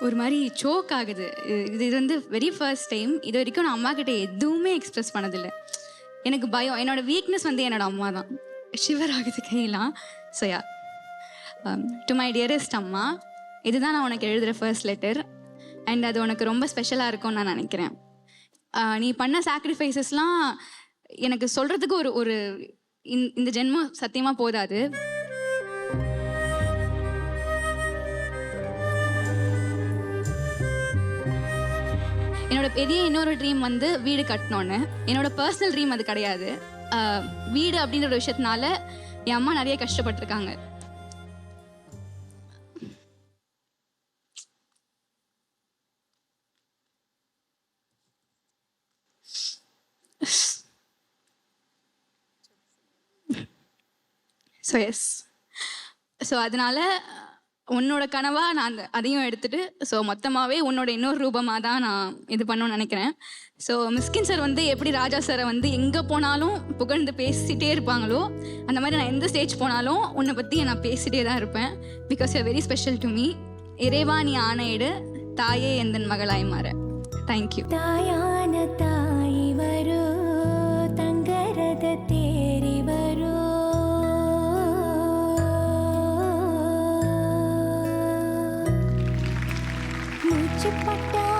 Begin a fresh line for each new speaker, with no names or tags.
ஒரு மாதிரி சோக் ஆகுது. இது- இது இது வந்து வெரி ஃபர்ஸ்ட் டைம் இது வரைக்கும் நான் அம்மா கிட்ட எதுவுமே எக்ஸ்பிரஸ் பண்ணதில்லை. எனக்கு பயம். என்னோட வீக்னஸ் வந்து என்னோட அம்மா தான் ஷிவர் ஆகுது கையெல்லாம். So ya to my dearest அம்மா இதுதான் நான் உனக்கு எழுதுகிற ஃபர்ஸ்ட் லெட்டர் அண்ட் அது உனக்கு ரொம்ப ஸ்பெஷலாக இருக்கும்னு நான் நினைக்கிறேன். நீ பண்ண சாக்ரிஃபைசஸ்லாம் எனக்கு சொல்கிறதுக்கு ஒரு ஒரு இந்த ஜென்மம் சத்தியமாக போதாது. என்னோட பெரிய இன்னொரு ட்ரீம் வந்து வீடு கட்டணும்னு என்னோட பர்சனல் ட்ரீம் அது கிடையாது. ஆஹ் வீடு அப்படின்ற ஒரு விஷயத்தினால என் அம்மா நிறைய கஷ்டப்பட்டிருக்காங்க. ஸோ எஸ் ஸோ அதனால உன்னோட கனவா நான் அதையும் எடுத்துட்டு ஸோ மொத்தமாகவே உன்னோட இன்னொரு ரூபமாக தான் நான் இது பண்ணணும்னு நினைக்கிறேன். ஸோ மிஸ்கின் சார் வந்து எப்படி ராஜா சாரை வந்து எங்கே போனாலும் புகழ்ந்து பேசிட்டே இருப்பாங்களோ அந்த மாதிரி நான் எந்த ஸ்டேஜ் போனாலும் உன்னை பற்றி நான் பேசிட்டே தான் இருப்பேன். Because you very special to me இறைவா நீ ஆணையிடு. தாயே எந்தன் மகளாய் மாற. தேங்க்யூ
தாயான தாய் வரும். ชุดบัดดา